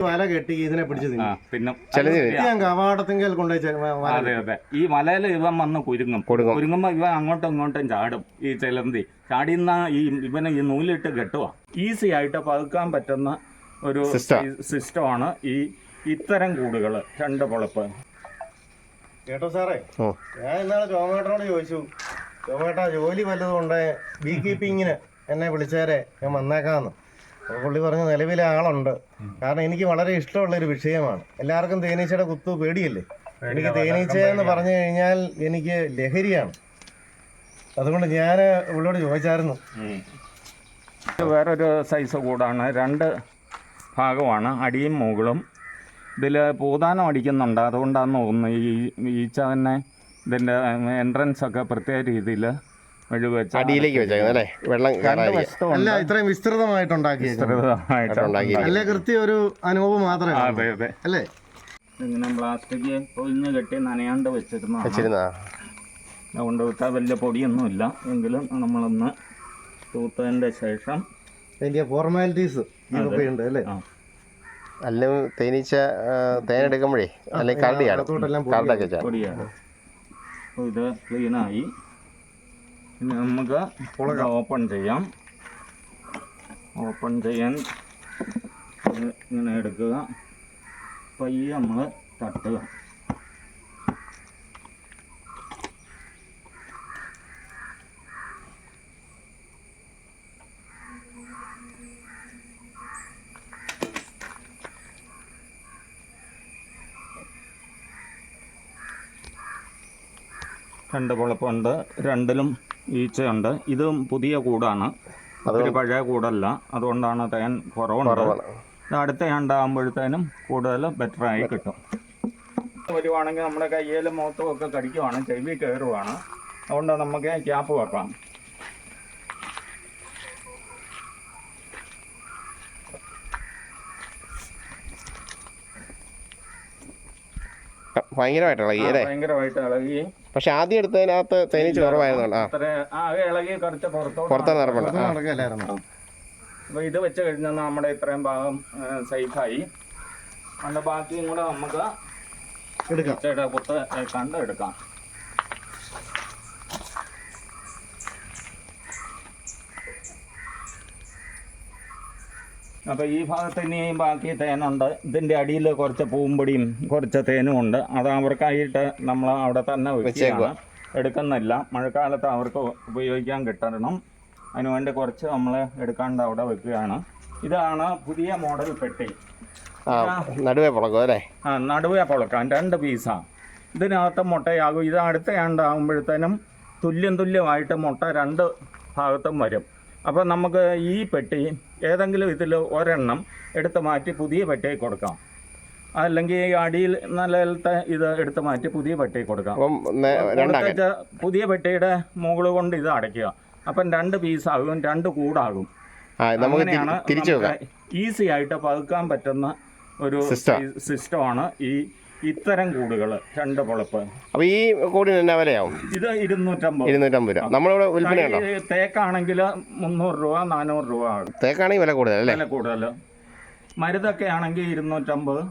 വല കെട്ടി ഇതിനെ പിടിച്ച് തിന്നും. പിന്നെ കവാടത്തിങ്കൽ ഞാൻ കവാടത്തെങ്കിൽ കൊണ്ടുപോയി അതെ അതെ. ഈ മലയിൽ ഇവൻ വന്ന് കുരുങ്ങും. കുരുങ്ങും. കുരുങ്ങുമ്പോ ഇവൻ അങ്ങോട്ടും ഇങ്ങോട്ടും ചാടും. ഈ ചിലന്തി. ചാടിയുന്ന ഈ ഇവനെ ഈ നൂലിട്ട് കെട്ടുക ഈസി ആയിട്ട് പതുക്കാൻ പറ്റുന്ന ഒരു System. സിസ്റ്റമാണ് ഈ ഇത്തരം കൂടുകൾ രണ്ട് പൊളപ്പ്. കേട്ടോ സാറേ? ഓ. ഞാൻ ഇന്നാളെ ചോമേട്ടനോട് ചോദിച്ചു. ചോമേട്ടാ ജോലി വല്ലതും ഉണ്ടായ ബീ കീപ്പിങ്ങിന് എന്നെ വിളിച്ചേരെ. ഞാൻ വന്നേക്കാന്ന്. പുള്ളി പറഞ്ഞ നിലവിലെ ആളുണ്ട്. കാരണം എനിക്ക് വളരെ ഇഷ്ടമുള്ള ഒരു വിഷയമാണ്. എല്ലാവർക്കും തേനീച്ചയുടെ കുത്തു പേടിയല്ലേ? എനിക്ക് തേനീച്ച എന്ന് പറഞ്ഞു കഴിഞ്ഞാൽ എനിക്ക് ലഹരിയാണ്. അതുകൊണ്ട് ഞാൻ ഉള്ളോട് ചോദിച്ചായിരുന്നു. ഇത് വേറൊരു സൈസ് കൂടാണ്. രണ്ട് ഭാഗമാണ് അടിയും മുകളും. ഇതിൽ പൂതാനം അടിക്കുന്നുണ്ട്. അതുകൊണ്ടാണെന്ന് തോന്നുന്നു ഈ ഈച്ച തന്നെ ഇതിന്റെ എൻട്രൻസ് ഒക്കെ പ്രത്യേക രീതിയിൽ അടിയിലേക്ക് വെച്ചേക്കുന്നത് അല്ലേ? വെള്ളം അല്ല ഇത്രയും വിസ്തൃതമായിട്ടുണ്ടാക്കി അല്ലേ കൃത്യം ഒരു അനുഭവം മാത്രമേ. അതെ അതെ. അല്ലേ? ഇങ്ങനെ പ്ലാസ്റ്റിക് കെട്ടി നനയാണ്ട് വെച്ചിരുന്ന വെച്ചിരുന്ന അതുകൊണ്ട് വിട്ടാൽ വലിയ പൊടിയൊന്നുമില്ല. എങ്കിലും നമ്മളൊന്ന് തൂത്തതിന്റെ ശേഷം അതിന്റെ ഫോർമാലിറ്റീസ് ഇതൊക്കെ ഉണ്ട് അല്ലേ? അല്ല അല്ലെങ്കിൽ തേനീച്ച തേനെടുക്കുമ്പോഴേ അല്ലെങ്കിൽ കരടിയാണ് കരടൊക്കെ പൊടിയാണ്. ഇത് ക്ലീനായി ഇനി നമുക്ക് പുളക ഓപ്പൺ ചെയ്യാം. ഓപ്പൺ ചെയ്യാൻ ഇങ്ങനെ എടുക്കുക. പയ്യെ നമ്മൾ തട്ടുക. രണ്ട് പുളപ്പുണ്ട്. രണ്ടിലും ഈച്ചയുണ്ട്. ഇതും പുതിയ കൂടാണ്. അതൊരു പഴയ കൂടല്ല. അതുകൊണ്ടാണ് തേൻ കുറവുണ്ട്. അടുത്ത ആണ്ടാകുമ്പോഴത്തേനും കൂടുതൽ ബെറ്റർ ബെറ്ററായി കിട്ടും. വരുവാണെങ്കിൽ നമ്മുടെ കയ്യിലും മുഖത്തും ഒക്കെ കടിക്കുവാണ്. ചെവി കയറുവാണ് അതുകൊണ്ട് നമുക്ക് ക്യാപ്പ് വെക്കാം. ഭയങ്കരമായിട്ട് ഇളകി അല്ലേ? ഭയങ്കരമായിട്ട് ഇളകി. പക്ഷെ ആദ്യം എടുത്തതിനകത്ത് തേനീച്ച കുറവായിരുന്നു ആ. ഇളകി കുറച്ച് പുറത്തോട്ട് അപ്പോൾ ഇത് വെച്ച് കഴിഞ്ഞാൽ നമ്മുടെ ഇത്രയും ഭാഗം സേഫായി. അതിന്റെ ബാക്കിയും കൂടെ നമുക്ക് എടുക്കാം. കുത്ത് അപ്പോൾ ഈ ഭാഗത്ത് ഇനി ബാക്കി തേനുണ്ട്. ഇതിന്റെ അടിയിൽ കുറച്ച് പൂമ്പൊടിയും കുറച്ച് തേനും ഉണ്ട്. അത് അവർക്കായിട്ട് നമ്മൾ അവിടെ തന്നെ വെക്കുകയാണ്. എടുക്കുന്നില്ല. മഴക്കാലത്ത് അവർക്ക് ഉപയോഗിക്കാൻ കിട്ടണം. അതിനുവേണ്ടി കുറച്ച് നമ്മൾ എടുക്കാണ്ട് അവിടെ വെക്കുകയാണ്. ഇതാണ് പുതിയ മോഡൽ പെട്ടി. നടുവേ പുളക്കും അല്ലേ? ആ നടുവേ പൊളക്കാൻ രണ്ട് പീസാണ് ഇതിനകത്ത് മുട്ടയാകും. ഇത് അടുത്ത ആണ്ടാകുമ്പോഴത്തേനും തുല്യം തുല്യമായിട്ട് മുട്ട രണ്ട് ഭാഗത്തും വരും. അപ്പോൾ നമുക്ക് ഈ പെട്ടി ഏതെങ്കിലും ഇതിൽ ഒരെണ്ണം എടുത്ത് മാറ്റി പുതിയ പെട്ടി കൊടുക്കാം. അല്ലെങ്കിൽ ഈ അടിയിൽ നിലത്തെ ഇത് എടുത്ത് മാറ്റി പുതിയ പെട്ടി കൊടുക്കാം. പുതിയ പെട്ടിയുടെ മുകൾ കൊണ്ട് ഇത് അടയ്ക്കുക. അപ്പം രണ്ട് പീസ് പീസാകും രണ്ട് കൂടാകും. അങ്ങനെയാണ് ഈസി ആയിട്ട് പതുക്കാൻ പറ്റുന്ന ഒരു സിസ്റ്റമാണ് ഈ ഇത്തരം കൂടുകൾ രണ്ട് പൊളപ്പ്. അപ്പൊ ഈ കൂടിന് എന്നാ വിലയാവും? ഇത് ഇരുന്നൂറ്റമ്പത്. ഇരുന്നൂറ്റമ്പത് രൂപ. നമ്മളിവിടെ വിൽപ്പനയുണ്ടോ ഈ തേക്കാണെങ്കിൽ മുന്നൂറ് രൂപ നാനൂറ് രൂപ ആകും. തേക്കാണെങ്കിൽ വില കൂടുതൽ അല്ലേ? വില കൂടുതൽ മരുതൊക്കെ ആണെങ്കിൽ ഇരുന്നൂറ്റമ്പത്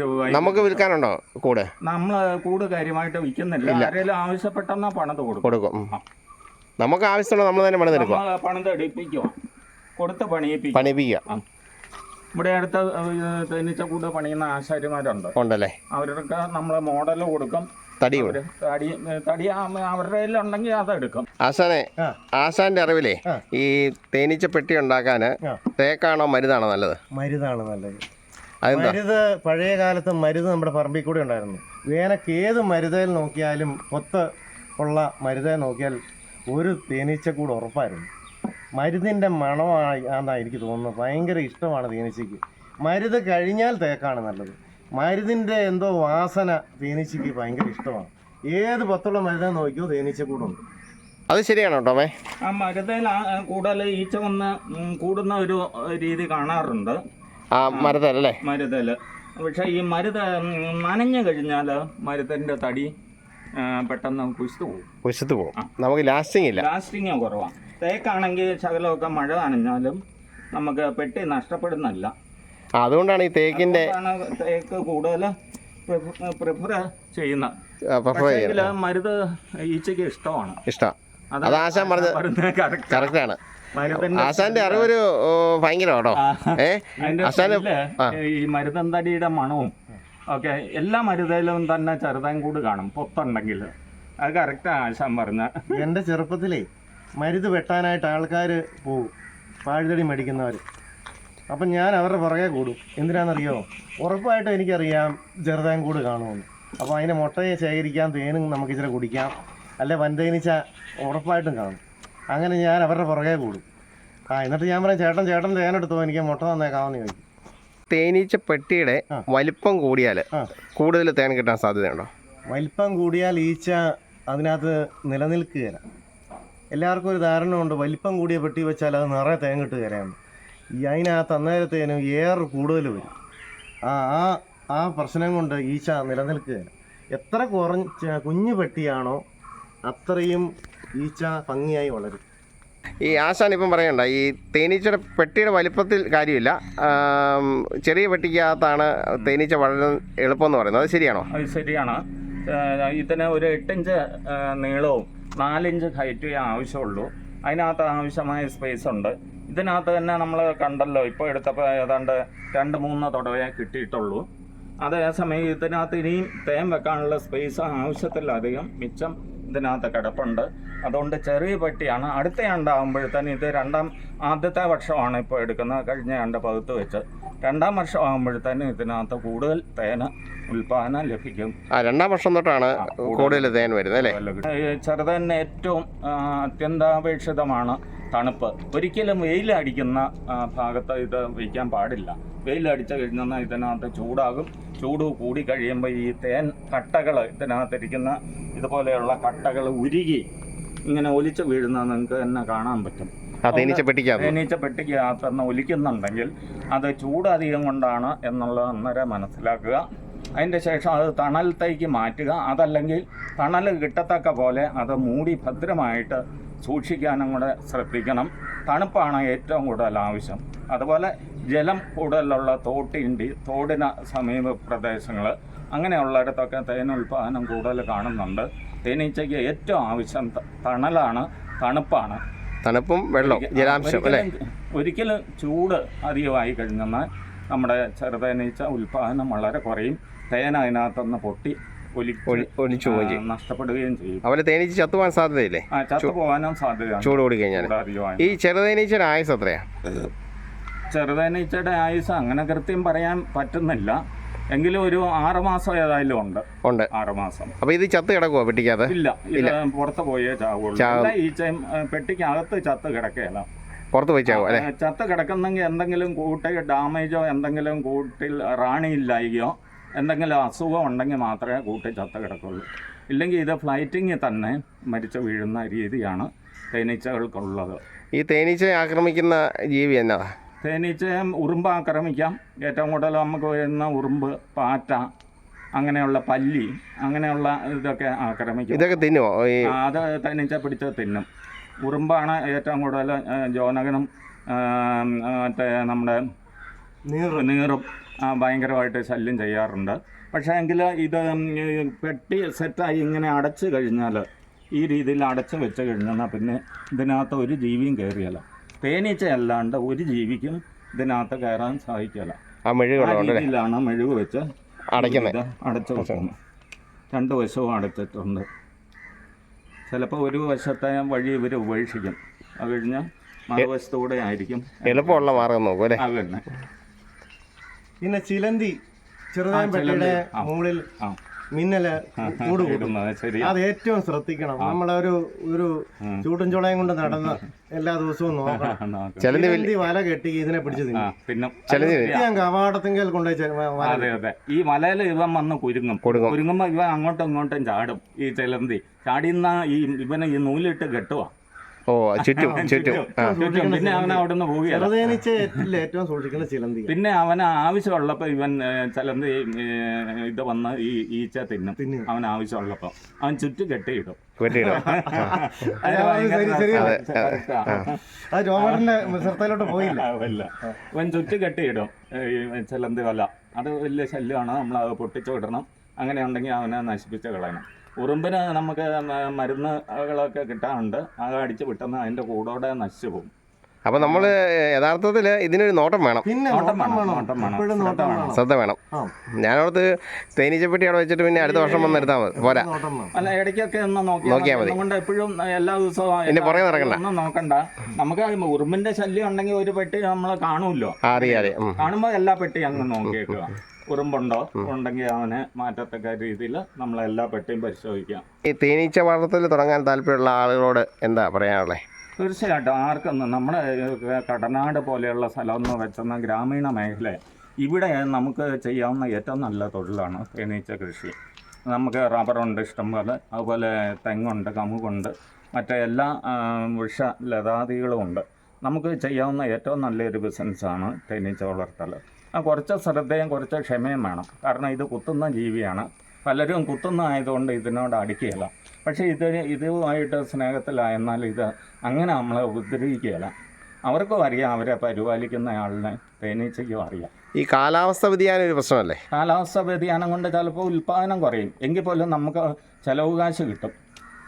രൂപ നമുക്ക് വിൽക്കാനുണ്ടോ കൂടെ? നമ്മൾ കൂട് കാര്യമായിട്ട് വിൽക്കുന്നില്ല. ആരെങ്കിലും ആവശ്യപ്പെട്ടെന്നാ പണത് കൊടുക്കും. കൊടുക്കും. നമുക്ക് ആവശ്യമുള്ള നമ്മൾ തന്നെ പണിതെടുക്കുക നമ്മൾ പണത് എടുപ്പിക്കുക കൊടുത്ത് പണിയിപ്പിക്കും പണിപ്പിക്കുക. ഇവിടെ അടുത്ത തേനീച്ചക്കൂട് പണിയുന്ന ആശാരിമാരുണ്ട്. ഉണ്ടല്ലേ? അവർക്ക് നമ്മൾ മോഡൽ കൊടുക്കും. തടി തടി അവരുടെ ഉണ്ടെങ്കിൽ അതെടുക്കും ആശാനെ ആശാന്റെ അറിവിലേ ഈ തേനീച്ച പെട്ടി ഉണ്ടാക്കാന് തേക്കാണോ മരുന്നാണോ നല്ലത്? മരുതാണ് നല്ലത്. മരുത് പഴയ കാലത്ത് മരുത് നമ്മുടെ പറമ്പിൽ കൂടെ ഉണ്ടായിരുന്നു. വേനക്ക് ഏത് മരുതയിൽ നോക്കിയാലും കൊത്ത് ഉള്ള മരുതയിൽ നോക്കിയാൽ ഒരു തേനീച്ച കൂടെ ഉറപ്പായിരുന്നു. മരുന്നിന്റെ മണമാണെന്നാണ് എനിക്ക് തോന്നുന്നത്. ഭയങ്കര ഇഷ്ടമാണ് തേനീച്ചയ്ക്ക്. മരുത് കഴിഞ്ഞാൽ തേക്കാണ് നല്ലത്. മരുന്നിന്റെ എന്തോ വാസന തേനീച്ചയ്ക്ക് ഭയങ്കര ഇഷ്ടമാണ്. ഏത് പത്തുള്ള മരുന്നേ നോക്കിയോ തേനീച്ചക്കൂടുണ്ട് അത് ശരിയാണോ ടോമേ? ആ മരുതയിൽ കൂടുതൽ ഈച്ച വന്ന് കൂടുന്ന ഒരു രീതി കാണാറുണ്ട്. ആ മരത്തല്ലേ മരുതൽ പക്ഷേ ഈ മരുത് നനഞ്ഞു കഴിഞ്ഞാൽ മരുതന്റെ തടി പെട്ടെന്ന് കുശിച്ചു പോകും. കുശത്ത് പോകും. നമുക്ക് ലാസ്റ്റിംഗ് ഇല്ല. ലാസ്റ്റിങ് കുറവാണ് തേക്കാണെങ്കിൽ ശകലമൊക്കെ മഴ നനഞ്ഞാലും നമുക്ക് പെട്ടി നഷ്ടപ്പെടുന്നില്ല അതുകൊണ്ടാണ് ഈ തേക്കിന്റെ തേക്ക് കൂടുതൽ പ്രിഫർ ചെയ്യുന്ന മരുത് ഈച്ചയ്ക്ക് ഇഷ്ടമാണ്. ഇഷ്ടം. അത് ആശാൻ പറഞ്ഞത് കറക്റ്റ് ആണ്. ആശാന്റെ അറിവൊരു ഓ, ഭയങ്കര കേട്ടോ ഏ? ആശാന് ഈ മരുതന്തടിയുടെ മണവും ഓക്കെ എല്ലാ മരുതയിലും തന്നെ ചെറുതാൻ കൂട് കാണും. പൊത്തുണ്ടെങ്കിൽ. അത് കറക്റ്റ് ആശാൻ പറഞ്ഞ. എന്റെ ചെറുപ്പത്തിലേ മരുത് വെട്ടാനായിട്ട് ആൾക്കാർ പോകും പാഴ്തടി മേടിക്കുന്നവർ അപ്പം ഞാൻ അവരുടെ പുറകെ കൂടും. എന്തിനാണെന്നറിയോ? ഉറപ്പായിട്ടും എനിക്കറിയാം ചെറുതാങ്കൂട് കാണുമെന്ന്. അപ്പോൾ അതിന്റെ മുട്ടയെ ശേഖരിക്കാം തേനും നമുക്ക് ഇച്ചിരി കുടിക്കാം. അല്ലെ വൻതേനീച്ച ഉറപ്പായിട്ടും കാണും. അങ്ങനെ ഞാൻ അവരുടെ പുറകെ കൂടും. ആ എന്നിട്ട് ഞാൻ പറയാം ചേട്ടൻ ചേട്ടൻ തേനെടുത്തോ? എനിക്ക് മുട്ട തന്നേക്കാമെന്ന് ചോദിക്കും. തേനീച്ച പെട്ടിയുടെ. വലിപ്പം കൂടിയാൽ കൂടുതൽ തേൻ കിട്ടാൻ സാധ്യതയുണ്ടോ? വലിപ്പം കൂടിയാൽ ഈച്ച അതിനകത്ത് നിലനിൽക്കുകയില്ല. എല്ലാവർക്കും ഒരു ധാരണ ഉണ്ട് വലിപ്പം കൂടിയ പെട്ടി വെച്ചാൽ അത് നിറയെ തേൻ കിട്ടുകയാണ് ഈ അതിനകത്ത് അന്നേരത്തേനും ഏറെ കൂടുതൽ വരും. ആ ആ ആ പ്രശ്നം കൊണ്ട് ഈച്ച നിലനിൽക്കുകയില്ല. എത്ര കുറഞ്ഞ കുഞ്ഞു പെട്ടിയാണോ അത്രയും ഈച്ച ഭംഗിയായി വളരും. ഈ ആശാൻ ഇപ്പം പറയണ്ട ഈ തേനീച്ചയുടെ പെട്ടിയുടെ വലിപ്പത്തിൽ കാര്യമില്ല. ചെറിയ പെട്ടിക്കകത്താണ് തേനീച്ച വളരെ എളുപ്പം എന്ന് പറയുന്നത്. അത് ശരിയാണോ? അത് ശരിയാണ്. ഇതിന് ഒരു എട്ടിഞ്ച് നീളവും നാലിഞ്ച് ഹൈറ്റേ ആവശ്യമുള്ളൂ. അതിനകത്ത് ആവശ്യമായ സ്പേസ് ഉണ്ട്. ഇതിനകത്ത് തന്നെ നമ്മൾ കണ്ടല്ലോ ഇപ്പോൾ എടുത്തപ്പോൾ ഏതാണ്ട് രണ്ട് മൂന്ന് തുടവേ കിട്ടിയിട്ടുള്ളൂ. അതേസമയം ഇതിനകത്ത് ഇനിയും തേൻ വെക്കാനുള്ള സ്പേസ് ആവശ്യത്തിലധികം മിച്ചം ഇതിനകത്ത് കിടപ്പുണ്ട്. അതുകൊണ്ട് ചെറിയ പെട്ടിയാണ്. അടുത്ത ആണ്ടാകുമ്പോഴത്തേന് ഇത് രണ്ടാം ആദ്യത്തെ വർഷമാണ് ഇപ്പോൾ എടുക്കുന്നത്. കഴിഞ്ഞ ആണ്ട് പകുത്ത് വെച്ച്. രണ്ടാം വർഷം ആകുമ്പോഴത്തേന് ഇതിനകത്ത് കൂടുതൽ തേന് ഉൽപാദനം ലഭിക്കും. ആ രണ്ടാം വർഷം തൊട്ടാണ് കൂടുതൽ തേൻ വരുന്നത് അല്ലേ? ചെറുതന്നെ ഏറ്റവും അത്യന്താപേക്ഷിതമാണ് തണുപ്പ്. ഒരിക്കലും വെയിലടിക്കുന്ന ഭാഗത്ത് ഇത് വയ്ക്കാൻ പാടില്ല. വെയിലടിച്ചു കഴിഞ്ഞാൽ ഇതിനകത്ത് ചൂടാകും. ചൂട് കൂടി കഴിയുമ്പോൾ ഈ തേൻ കട്ടകൾ ഇതിനകത്തിരിക്കുന്ന ഇതുപോലെയുള്ള കട്ടകൾ ഉരുകി ഇങ്ങനെ ഒലിച്ചു വീഴുന്നത് നിങ്ങൾക്ക് തന്നെ കാണാൻ പറ്റും. തേനീച്ച പെട്ടിക്ക് അകത്തുനിന്ന് ഒലിക്കുന്നുണ്ടെങ്കിൽ അത് ചൂട് അധികം കൊണ്ടാണ് എന്നുള്ളത് അന്നേരം മനസ്സിലാക്കുക. അതിന്റെ ശേഷം അത് തണലത്തേക്ക് മാറ്റുക. അതല്ലെങ്കിൽ തണൽ കിട്ടത്തക്ക പോലെ അത് മൂടി ഭദ്രമായിട്ട് സൂക്ഷിക്കാനും കൂടെ ശ്രദ്ധിക്കണം. തണുപ്പാണ് ഏറ്റവും കൂടുതൽ ആവശ്യം. അതുപോലെ ജലം കൂടുതലുള്ള തോട്ടിന്റെ തോടിന സമീപ പ്രദേശങ്ങൾ അങ്ങനെയുള്ളിടത്തൊക്കെ തേൻ ഉൽപ്പാദനം കൂടുതൽ കാണുന്നുണ്ട്. തേനീച്ചയ്ക്ക് ഏറ്റവും ആവശ്യം തണലാണ് തണുപ്പാണ്. തണുപ്പും വെള്ളം ജലാംശം അല്ലേ? ഒരിക്കലും- ചൂട് അധികമായി കഴിഞ്ഞാൽ നമ്മുടെ ചെറുതേനീച്ച ഉൽപാദനം വളരെ കുറയും. തേൻ അതിനകത്തുനിന്ന് പൊട്ടി ഒലിച്ച് പോവുകയും നഷ്ടപ്പെടുകയും ചെയ്യും. അവരെ തേനീച്ച ചത്തുപോകാൻ സാധ്യതയില്ലേ? ആ ചത്തു പോകാനും സാധ്യതയാണ്. ചൂട് കൂടി കഴിഞ്ഞാൽ അധികമായി. ഈ ചെറുതേനീച്ചയുടെ ആയുസ് എത്രയാ? ചെറുതേനീച്ചയുടെ ആയുസ് അങ്ങനെ കൃത്യം പറയാൻ പറ്റുന്നില്ല. എങ്കിലും ഒരു ആറ് മാസം ഏതായാലും ഉണ്ട്. ഉണ്ട്. ആറ് മാസം. അപ്പൊ ഇത് ചത്ത് കിടക്കുവോ പെട്ടിക്കകത്ത്? ഇല്ല ഇല്ല. പുറത്ത് പോയേ ചാവുള്ളൂ. എല്ലാ ഈച്ചയും പെട്ടിക്കകത്ത് ചത്ത് കിടക്കുകയല്ല പുറത്ത് പോയി ചാവും അല്ലേ? ചത്ത് കിടക്കുന്നെങ്കിൽ എന്തെങ്കിലും കൂട്ടിൽ ഡാമേജോ എന്തെങ്കിലും കൂട്ടിൽ റാണിയില്ലായികയോ എന്തെങ്കിലും അസുഖം ഉണ്ടെങ്കിൽ മാത്രമേ കൂട്ടി ചത്ത കിടക്കുള്ളൂ. ഇല്ലെങ്കിൽ ഇത് ഫ്ലൈറ്റിങ്ങിൽ തന്നെ മരിച്ചു വീഴുന്ന രീതിയാണ് തേനീച്ചകൾക്കുള്ളത്. ഈ തേനീച്ചയെ ആക്രമിക്കുന്ന ജീവി എന്നതാ തേനീച്ചയെ ഉറുമ്പ് ആക്രമിക്കാം. ഏറ്റവും കൂടുതൽ നമുക്ക് വരുന്ന ഉറുമ്പ് പാറ്റ അങ്ങനെയുള്ള പല്ലി അങ്ങനെയുള്ള ഇതൊക്കെ ആക്രമിക്കും. ഇതൊക്കെ തിന്നുമോ അത് തേനീച്ച പിടിച്ച് തിന്നും. ഉറുമ്പാണ് ഏറ്റവും കൂടുതൽ ജോനകനും മറ്റേ നമ്മുടെ നീറ്. ഭയങ്കരമായിട്ട് ശല്യം ചെയ്യാറുണ്ട്. പക്ഷേ എങ്കിൽ ഇത് പെട്ടി സെറ്റായി ഇങ്ങനെ അടച്ചു കഴിഞ്ഞാൽ ഈ രീതിയിൽ അടച്ചു വെച്ച് കഴിഞ്ഞാൽ പിന്നെ ഇതിനകത്ത് ഒരു ജീവിയും കയറിയല്ല തേനീച്ച അല്ലാണ്ട് ഒരു ജീവിക്കും ഇതിനകത്ത് കയറാൻ സാധിക്കില്ല ആ രീതിയിലാണ് മെഴുക് വെച്ച് അടയ്ക്കുന്നത്. ഇത് അടച്ചു വെക്കുന്നത്. രണ്ട് വശവും അടച്ചിട്ടുണ്ട്. ചിലപ്പോൾ ഒരു വശത്തെ വഴി ഇവർ ഉപേക്ഷിക്കും. അത് കഴിഞ്ഞ് മറുവശത്തൂടെ ആയിരിക്കും. എളുപ്പമുള്ള മാർഗം നോക്കും അല്ലേ? അത് തന്നെ. പിന്നെ ചിലന്തി ചെറുതായ ആ, പെട്ടിയുടെ ആ. മുകളിൽ ആ. മിന്നൽ ചൂട് കൂട്ടും. അത് ഏറ്റവും ശ്രദ്ധിക്കണം. നമ്മളൊരു ഒരു ചൂടും ചുളയും കൊണ്ട് നടന്ന് എല്ലാ ദിവസവും നോക്കണം. വല കെട്ടി ഇതിനെ പിടിച്ച് പിന്നെ കവാടത്തിങ്കൽ കൊണ്ടുപോയി ചെ- വ- വല അതെ അതെ. ഈ വലയിൽ ഇവൻ വന്ന് കുരുങ്ങും. കുരുങ്ങുമ്പോ ഇവൻ അങ്ങോട്ടും ഇങ്ങോട്ടും ചാടും. ഈ ചെലന്തി. ചാടിന്ന ഈ ഇവനെ ഈ നൂലിട്ട് കെട്ടുക ഓ ചുറ്റും ചുറ്റും. ചുറ്റും. പിന്നെ അവൻ അവിടെ നിന്ന് പോവുകയാണ് ഏറ്റവും സൂക്ഷിക്കുന്ന ചിലന്തി. പിന്നെ അവന് ആവശ്യമുള്ളപ്പോൾ ഇവൻ ചിലന്തി ഇത് വന്ന് ഈ ഈച്ച തിന്നും. അവൻ ആവശ്യമുള്ളപ്പോൾ അവൻ ചുറ്റും കെട്ടിയിടും. രോമറിന്റെ പോയില്ല. അവൻ ചുറ്റും കെട്ടിയിടും. ചിലന്തി വല. അത് വലിയ ശല്യമാണ്. നമ്മൾ അത് പൊട്ടിച്ചു വിടണം. അങ്ങനെ ഉണ്ടെങ്കിൽ അവനെ നശിപ്പിച്ച് കളയണം. ഉറുമ്പിന് നമുക്ക് മരുന്നുകളൊക്കെ കിട്ടാറുണ്ട് അത് അടിച്ച് വിട്ടെന്ന് അതിന്റെ കൂടോടെ നശിച്ചു പോകും. അപ്പൊ നമ്മൾ യഥാർത്ഥത്തിൽ ഇതിനൊരു നോട്ടം വേണം. പിന്നെ നോട്ടം നോട്ടം വേണം, വേണം. നോട്ടം വേണം. എപ്പോഴും ശ്രദ്ധ വേണം. ഞാനോടത്ത് തേനീച്ചപ്പെട്ടി അവിടെ വെച്ചിട്ട് പിന്നെ അടുത്ത വർഷം വന്ന് എടുത്താൽ മതി. പോരാ. അല്ല ഇടയ്ക്കൊക്കെ ഒന്ന് നോക്കിയാൽ മതി. അതുകൊണ്ട് എപ്പോഴും എല്ലാ ദിവസവും പുറകെ നടക്കണ്ട. ഒന്നും നോക്കണ്ട. നമുക്ക് ഉറുമ്പിന്റെ ശല്യം ഉണ്ടെങ്കിൽ ഒരു പെട്ടി നമ്മൾ കാണുമല്ലോ. അറിയാതെ അറിയാം അറിയാം. കാണുമ്പോൾ എല്ലാ പെട്ടി അങ്ങ് നോക്കിയേക്കുക ഉറുമ്പുണ്ടോ ഉണ്ടെങ്കിൽ അവനെ മാറ്റത്തക്ക രീതിയിൽ നമ്മൾ എല്ലാ പെട്ടിയും പരിശോധിക്കാം. ഈ തേനീച്ച വളർത്തൽ തുടങ്ങാൻ താല്പര്യമുള്ള ആളുകളോട് എന്താ പറയാനുള്ളത് തീർച്ചയായിട്ടും ആർക്കൊന്നും നമ്മുടെ കടനാട് പോലെയുള്ള സ്ഥലം എന്ന് വെച്ചെന്ന ഗ്രാമീണ മേഖല ഇവിടെ നമുക്ക് ചെയ്യാവുന്ന ഏറ്റവും നല്ല തൊഴിലാണ് തേനീച്ച കൃഷി. നമുക്ക് റബ്ബറുണ്ട് ഇഷ്ടംപോലെ അതുപോലെ തെങ്ങുണ്ട് കമുകുണ്ട് മറ്റേ എല്ലാ വൃക്ഷ ലതാദികളും ഉണ്ട്. നമുക്ക് ചെയ്യാവുന്ന ഏറ്റവും നല്ലൊരു ബിസിനസ്സാണ് തേനീച്ച വളർത്തൽ. കുറച്ച് ശ്രദ്ധയും കുറച്ച് ക്ഷമയും വേണം. കാരണം ഇത് കുത്തുന്ന ജീവിയാണ്. പലരും കുത്തുന്ന ആയതുകൊണ്ട് ഇതിനോട് അടുക്കുകയില്ല. പക്ഷേ ഇത് ഇതുമായിട്ട് സ്നേഹത്തിലായെന്നാൽ ഇത് അങ്ങനെ നമ്മളെ ഉപദ്രവിക്കുകയില്ല. അവർക്കും അറിയാം അവരെ പരിപാലിക്കുന്ന ആളിനെ തേനീച്ചയ്ക്കും അറിയാം. ഈ കാലാവസ്ഥ വ്യതിയാനം ഒരു പ്രശ്നമല്ലേ? കാലാവസ്ഥ വ്യതിയാനം കൊണ്ട് ചിലപ്പോൾ ഉൽപ്പാദനം കുറയും. എങ്കിൽ പോലും നമുക്ക് ചിലവ് കാശ് കിട്ടും.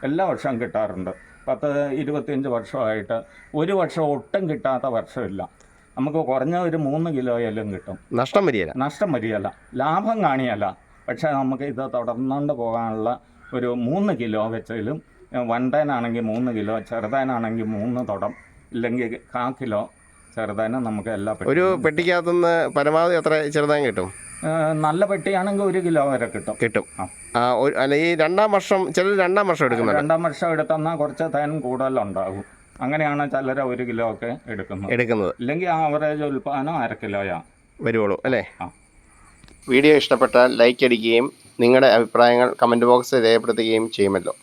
എല്ലാ വർഷവും കിട്ടാറുണ്ട്. പത്ത് ഇരുപത്തിയഞ്ച് വർഷമായിട്ട് ഒരു വർഷം ഒട്ടും കിട്ടാത്ത വർഷമില്ല. നമുക്ക് കുറഞ്ഞ ഒരു മൂന്ന് കിലോയെല്ലാം കിട്ടും. നഷ്ടം വരികയല്ല. നഷ്ടം വരികയല്ല. ലാഭം കാണിയല്ല പക്ഷേ നമുക്ക് ഇത് തുടർന്നുകൊണ്ട് പോകാനുള്ള ഒരു മൂന്ന് കിലോ വെച്ചാലും വണ്ടനാണെങ്കിൽ മൂന്ന് കിലോ ചെറുതാനാണെങ്കിൽ മൂന്ന് തുടം ഇല്ലെങ്കിൽ കാ കിലോ ചെറുതാനും നമുക്ക് എല്ലാ ഒരു പെട്ടിക്കകത്തുനിന്ന് പരമാവധി എത്ര ചെറുതാൻ കിട്ടും? നല്ല പെട്ടിയാണെങ്കിൽ ഒരു കിലോ വരെ കിട്ടും. കിട്ടും. അല്ല ഈ രണ്ടാം വർഷം ചിലർ രണ്ടാം വർഷം എടുക്കുന്നുണ്ട്. രണ്ടാം വർഷം എടുത്തെന്നാൽ കുറച്ച് തേൻ കൂടുതലുണ്ടാകും. അങ്ങനെയാണ് ചിലർ ഒരു കിലോ ഒക്കെ എടുക്കുന്നത്. എടുക്കുന്നത്. ഇല്ലെങ്കിൽ ആവറേജ് ഉൽപ്പാദനം അര കിലോയാ. വരുവുള്ളൂ അല്ലേ? വീഡിയോ ഇഷ്ടപ്പെട്ടാൽ ലൈക്ക് അടിക്കുകയും നിങ്ങളുടെ അഭിപ്രായങ്ങൾ കമന്റ് ബോക്സിൽ രേഖപ്പെടുത്തുകയും ചെയ്യുമല്ലോ.